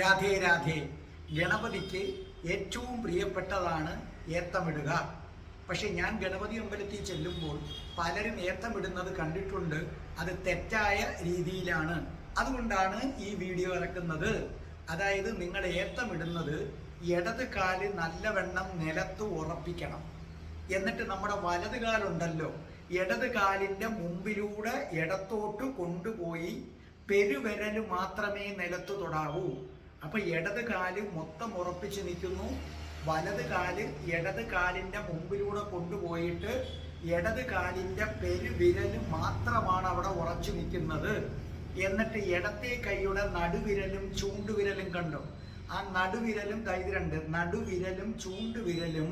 രാധേ രാധേ. ഗണപതിക്ക് ഏറ്റവും പ്രിയപ്പെട്ടതാണ് ഏത്തമിടുക. പക്ഷെ ഞാൻ ഗണപതി അമ്പലത്തിൽ ചെല്ലുമ്പോൾ പലരും ഏത്തമിടുന്നത് കണ്ടിട്ടുണ്ട്. അത് തെറ്റായ രീതിയിലാണ്. അതുകൊണ്ടാണ് ഈ വീഡിയോ ഇറക്കുന്നത്. അതായത് നിങ്ങൾ ഏത്തമിടുന്നത് ഇടത് കാൽ നല്ലവണ്ണം നിലത്ത് ഉറപ്പിക്കണം. എന്നിട്ട് നമ്മുടെ വലത് കാലുണ്ടല്ലോ. ഇടത് കാലിന്റെ മുമ്പിലൂടെ ഇടത്തോട്ട് കൊണ്ടുപോയി പെരുവിരൽ മാത്രമേ നിലത്ത് തൊടാവൂ. അപ്പൊ ഇടത് കാൽ മൊത്തം ഉറപ്പിച്ച് നിൽക്കുന്നു. വലത് കാൽ ഇടത് കാലിന്റെ മുമ്പിലൂടെ കൊണ്ടുപോയിട്ട് ഇടത് കാലിന്റെ പെരുവിരൽ മാത്രമാണ് അവിടെ ഉറച്ചു നിൽക്കുന്നത്. എന്നിട്ട് ഇടത്തെ കൈയുടെ നടുവിരലും ചൂണ്ടുവിരലും കണ്ടു? ആ നടുവിരലും കൈതിരണ്ട് നടുവിരലും ചൂണ്ടുവിരലും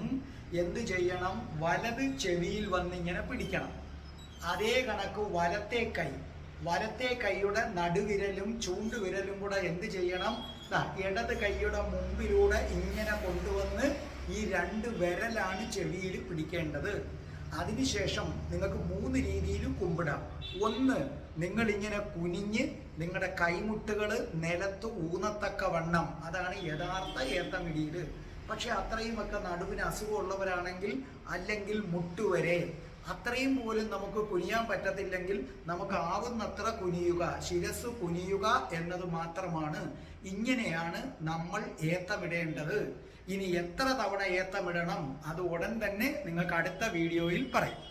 എന്ത് ചെയ്യണം? വലത് ചെവിയിൽ വന്നിങ്ങനെ പിടിക്കണം. അതേ കണക്ക് വലത്തെ കൈ. വലത്തെ കൈയുടെ നടുവിരലും ചൂണ്ടുവിരലും കൂടെ എന്ത് ചെയ്യണം? ഇടത് കൈയുടെ മുമ്പിലൂടെ ഇങ്ങനെ കൊണ്ടുവന്ന് ഈ രണ്ട് വിരലാണ് ചെവിയിൽ പിടിക്കേണ്ടത്. അതിനുശേഷം നിങ്ങൾക്ക് മൂന്ന് രീതിയിൽ കുമ്പിടാം. ഒന്ന് നിങ്ങൾ ഇങ്ങനെ കുനിഞ്ഞ് നിങ്ങളുടെ കൈമുട്ടുകൾ നിലത്ത് ഊന്നത്തക്ക വണ്ണം അതാണ് യഥാർത്ഥ ഏത്തമിടിയിൽ പക്ഷെ അത്രയുമൊക്കെ നടുവിന് അസുഖമുള്ളവരാണെങ്കിൽ അല്ലെങ്കിൽ മുട്ടുവരെ അത്രയും പോലും നമുക്ക് കുനിയാൻ പറ്റത്തില്ലെങ്കിൽ നമുക്ക് ആവുന്നത്ര കുനിയുക ശിരസ് കുനിയുക എന്നത് മാത്രമാണ് ഇങ്ങനെയാണ് നമ്മൾ ഏത്തമിടേണ്ടത്. ഇനി എത്ര തവണ ഏത്തമിടണം? അത് ഉടൻ തന്നെ നിങ്ങൾക്ക് അടുത്ത വീഡിയോയിൽ പറയും.